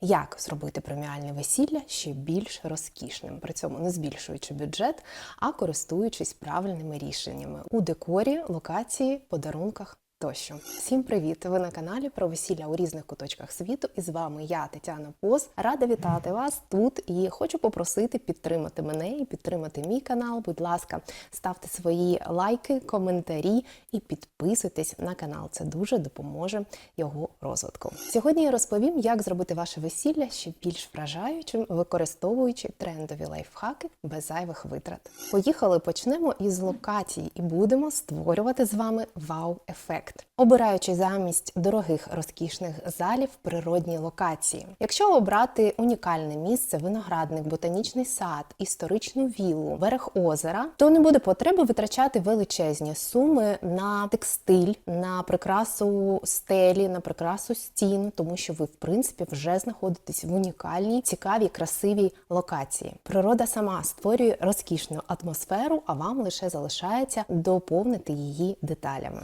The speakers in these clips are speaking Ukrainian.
Як зробити преміальне весілля ще більш розкішним, при цьому не збільшуючи бюджет, а користуючись правильними рішеннями у декорі, локації, подарунках. Тощо, всім привіт! Ви на каналі про весілля у різних куточках світу. І з вами я, Тетяна Поз. Рада вітати вас тут і хочу попросити підтримати мене і підтримати мій канал. Будь ласка, ставте свої лайки, коментарі і підписуйтесь на канал. Це дуже допоможе його розвитку. Сьогодні я розповім, як зробити ваше весілля ще більш вражаючим, використовуючи трендові лайфхаки без зайвих витрат. Поїхали, почнемо із локації і будемо створювати з вами вау-ефект обираючи замість дорогих розкішних залів природні локації. Якщо обрати унікальне місце, виноградник, ботанічний сад, історичну віллу, берег озера, то не буде потреби витрачати величезні суми на текстиль, на прикрасу стелі, на прикрасу стін, тому що ви, в принципі, вже знаходитесь в унікальній, цікавій, красивій локації. Природа сама створює розкішну атмосферу, а вам лише залишається доповнити її деталями.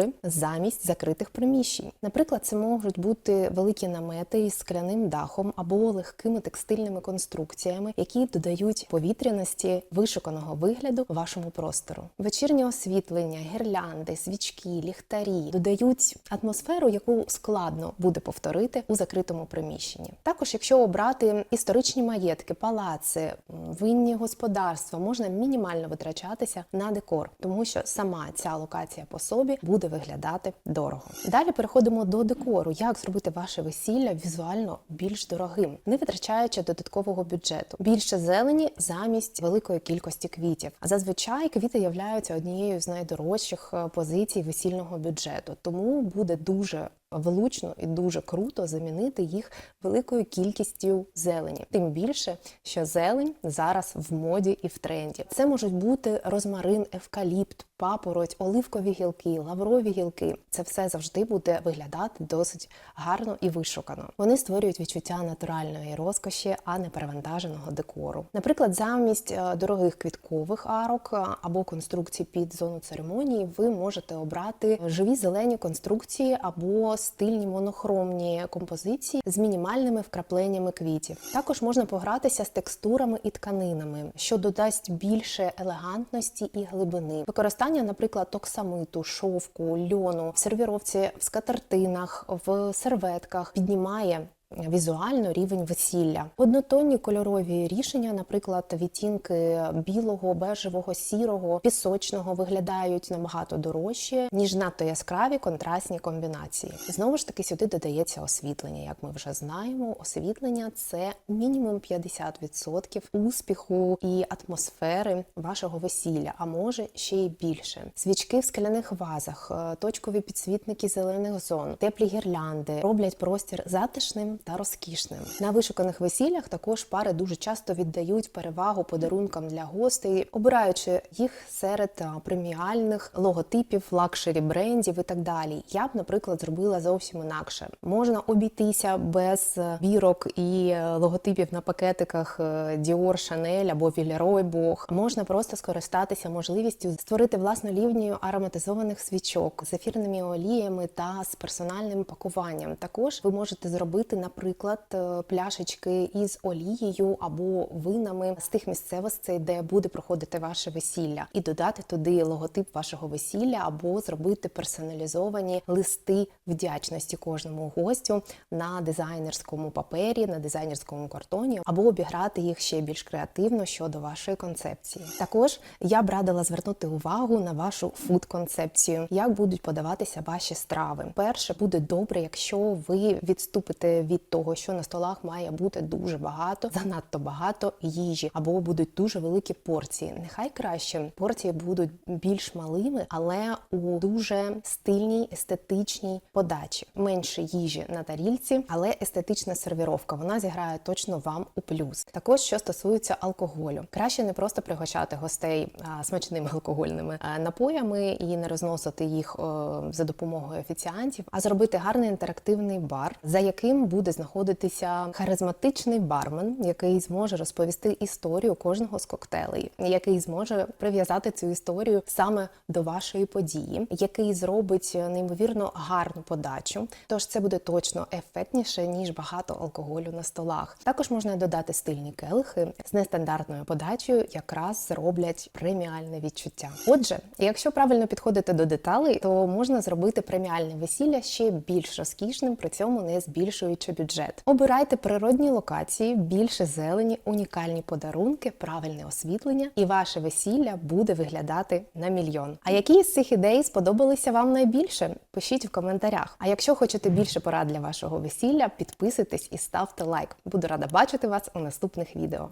Структури замість закритих приміщень. Наприклад, це можуть бути великі намети із скляним дахом або легкими текстильними конструкціями, які додають повітряності вишуканого вигляду вашому простору. Вечірнє освітлення, гірлянди, свічки, ліхтарі додають атмосферу, яку складно буде повторити у закритому приміщенні. Також, якщо обрати історичні маєтки, палаци, винні господарства, можна мінімально витрачатися на декор, тому що сама ця локація по собі буде виглядати дорого. Далі переходимо до декору. Як зробити ваше весілля візуально більш дорогим, не витрачаючи додаткового бюджету. Більше зелені замість великої кількості квітів. А зазвичай квіти являються однією з найдорожчих е, позицій весільного бюджету, тому буде дуже влучно і дуже круто замінити їх великою кількістю зелені. Тим більше, що зелень зараз в моді і в тренді. Це можуть бути розмарин, евкаліпт, папороть, оливкові гілки, лаврові гілки. Це все завжди буде виглядати досить гарно і вишукано. Вони створюють відчуття натуральної розкоші, а не перевантаженого декору. Наприклад, замість е, дорогих квіткових арок е, або конструкцій під зону церемонії, ви можете обрати живі зелені конструкції або стильні монохромні композиції з мінімальними вкрапленнями квітів. Також можна погратися з текстурами і тканинами, що додасть більше елегантності і глибини. Використання, наприклад, токсамиту, шовку, льону в сервіровці, в скатертинах, в серветках піднімає Візуально рівень весілля, однотонні кольорові рішення, наприклад, відтінки білого, бежевого, сірого, пісочного виглядають набагато дорожче, ніж надто яскраві контрастні комбінації. Знову ж таки, сюди додається освітлення. Як ми вже знаємо, освітлення це мінімум 50% успіху і атмосфери вашого весілля, а може ще й більше. Свічки в скляних вазах, е, точкові підсвітники зелених зон, теплі гірлянди роблять простір затишним та розкішним. На вишуканих весіллях також пари дуже часто віддають перевагу подарункам для гостей, обираючи їх серед преміальних логотипів, лакшері брендів і так далі. Я б, наприклад, зробила зовсім інакше. Можна обійтися без е, бірок і е, логотипів на пакетиках е, Dior, Chanel або Villeroy Boch. Можна просто скористатися можливістю створити власну лінію ароматизованих свічок з ефірними оліями та з персональним пакуванням. Також ви можете зробити, наприклад, е, пляшечки із олією або винами з тих місцевостей, де буде проходити ваше весілля, і додати туди логотип вашого весілля, або зробити персоналізовані листи вдячності кожному гостю на дизайнерському папері, на дизайнерському картоні, або обіграти їх ще більш креативно щодо вашої концепції. Також я б радила звернути увагу на вашу фуд-концепцію, як будуть подаватися ваші страви. Перше буде добре, якщо ви відступите від того, що на столах має бути дуже багато, занадто багато їжі, або будуть дуже великі порції. Нехай краще порції будуть більш малими, але у дуже стильній естетичній подачі. Менше їжі на тарільці, але естетична сервіровка. Вона зіграє точно вам у плюс. Також що стосується алкоголю, краще не просто пригощати гостей смачними алкогольними а, напоями і не розносити їх о, за допомогою офіціантів, а зробити гарний інтерактивний бар, за яким буде буде знаходитися харизматичний бармен, який зможе розповісти історію кожного з коктейлей, який зможе прив'язати цю історію саме до вашої події, який зробить неймовірно гарну подачу. Тож це буде точно ефектніше ніж багато алкоголю на столах. Також можна додати стильні келихи з нестандартною подачею, якраз зроблять преміальне відчуття. Отже, якщо правильно підходити до деталей, то можна зробити преміальне весілля ще більш розкішним, при цьому не збільшуючи бюджет. Обирайте природні локації, більше зелені, унікальні подарунки, правильне освітлення, і ваше весілля буде виглядати на мільйон. А які з цих ідей сподобалися вам найбільше? Пишіть в коментарях. А якщо хочете більше порад для вашого весілля, підписуйтесь і ставте лайк. Буду рада бачити вас у наступних відео.